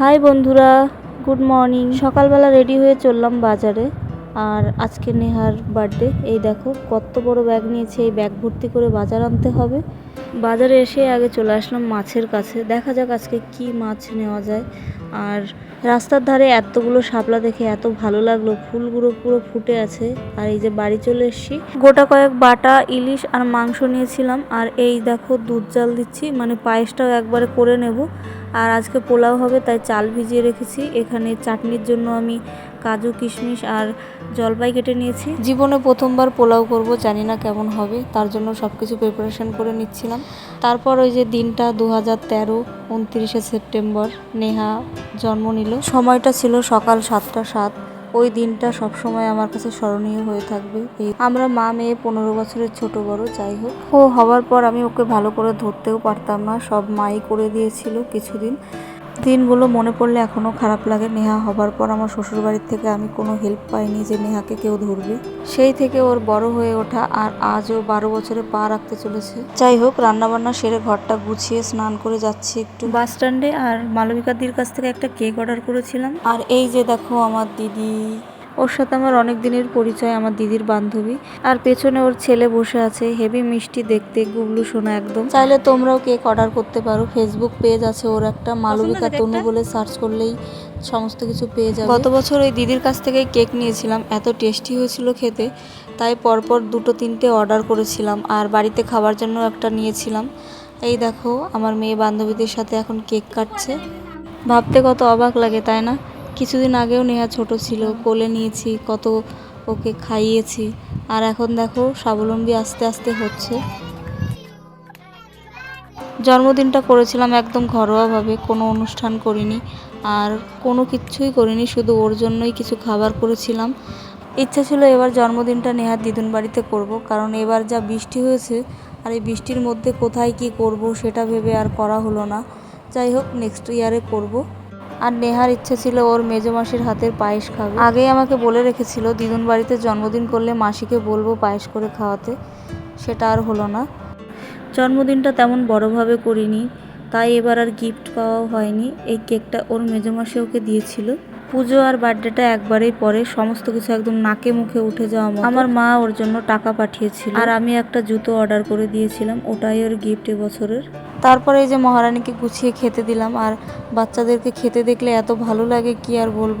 High বন্ধুরা, good morning. সকালবেলা ready হয়ে চললাম বাজারে। আর আজকে নেহার বার্থডে। এই দেখো, কত বড় ব্যাগ নিয়েছে। এই ব্যাগ ভর্তি করে বাজার আনতে হবে। বাজারে এসে আগে চলে আসলাম মাছের কাছে। দেখা যাক আজকে কি মাছ নেওয়া যায়। আর রাস্তার ধারে এতগুলো শাপলা দেখে এত ভালো লাগল। ফুলগুলো পুরো ফুটে আছে। আর এই যে বাড়ি চলে এসছি। গোটা কয়েক বাটা ইলিশ আর মাংস নিয়েছিলাম। আর এই দেখো, দুধ জাল দিচ্ছি। মানে পায়েসটাও একবারে করে নেব। আর আজকে পোলাও হবে, তাই চাল ভিজিয়ে রেখেছি। এখানে চাটনির জন্য আমি কাজু, কিশমিশ আর জলপাই কেটে নিয়েছি। জীবনে প্রথমবার পোলাও করব, জানি না কেমন হবে, তার জন্য সব কিছু প্রিপারেশন করে নিচ্ছিলাম। তারপর ওই যে দিনটা দু হাজার তেরো, উনত্রিশে সেপ্টেম্বর, নেহা জন্ম নিল। সময়টা ছিল সকাল সাতটা সাত। ওই দিনটা সবসময় আমার কাছে স্মরণীয় হয়ে থাকবে। আমরা মা, মেয়ে, পনেরো বছরের ছোট বড়, যাই হোক। ও হওয়ার পর আমি ওকে ভালো করে ধরতেও পারতাম না। সব মাই করে দিয়েছিল কিছুদিন। দিনগুলো মনে পড়লে এখনও খারাপ লাগে। নেহা হবার পর আমার শ্বশুরবাড়ির থেকে আমি কোনো হেল্প পাইনি যে নেহাকে কেউ ধরবে। সেই থেকে ওর বড় হয়ে ওঠা আর আজও বারো বছরে পা রাখতে চলেছে। যাই হোক রান্নাবান্না সেরে ঘরটা গুছিয়ে স্নান করে যাচ্ছি একটু। বাস স্ট্যান্ডে আর মালবিকাদির কাছ থেকে একটা কেক অর্ডার করেছিলাম। আর এই যে দেখো আমার দিদি। ওর সাথে আমার অনেক দিনের পরিচয় আমার দিদির বান্ধবী। আর পেছনে ওর ছেলে বসে আছে হেভি মিষ্টি দেখতে গুবলু শোনা একদম। চাইলে তোমরাও কেক অর্ডার করতে পারো। ফেসবুক পেজ আছে ওর একটা মালবিকা তনু বলে সার্চ করলেই সমস্ত কিছু পেয়ে যাবে। গত বছর ওই দিদির কাছ থেকে কেক নিয়েছিলাম এত টেস্টি হয়েছিল খেতে। তাই পরপর দুটো তিনটে অর্ডার করেছিলাম আর বাড়িতে খাবার জন্য একটা নিয়েছিলাম। এই দেখো আমার মেয়ে বান্ধবীদের সাথে এখন কেক কাটছে। ভাবতে কত অবাক লাগে তাই না? কিছুদিন আগেও নেহা ছোট ছিল, কোলে নিয়েছি, কত ওকে খাইয়েছি। আর এখন দেখো, স্বাবলম্বী আস্তে আস্তে হচ্ছে। জন্মদিনটা করেছিলাম একদম ঘরোয়াভাবে, কোনো অনুষ্ঠান করিনি, আর কোনো কিছুই করিনি, শুধু ওর জন্যই কিছু খাবার করেছিলাম। ইচ্ছা ছিল এবার জন্মদিনটা নেহার দিদুন বাড়িতে করব, কারণ এবার যা বৃষ্টি হয়েছে, আর এই বৃষ্টির মধ্যে কোথায় কি করব সেটা ভেবে আর করা হলো না। যাই হোক নেক্সট ইয়ারে করব। আর নেহার ইচ্ছে ছিল ওর মেজো মাসির হাতের পায়েস খাবে। আগেই আমাকে বলে রেখেছিল, দিদুন বাড়িতে জন্মদিন করলে মাসিকে বলব পায়েস করে খাওয়াতে। সেটা আর হলো না। জন্মদিনটা তেমন বড়োভাবে করিনি, তাই এবার আর গিফট পাওয়াও হয়নি। এই কেকটা ওর মেজমাসে ওকে দিয়েছিল। পুজো আর বার্থডেটা একবারেই পরে, সমস্ত কিছু একদম নাকে মুখে উঠে যাওয়া। আমার মা ওর জন্য টাকা পাঠিয়েছিল। আর আমি একটা জুতো অর্ডার করে দিয়েছিলাম, ওটাই ওর গিফট এবছরের। তারপরে এই যে মহারানীকে গুছিয়ে খেতে দিলাম, আর বাচ্চাদেরকে খেতে দেখলে এত ভালো লাগে, কি আর বলব?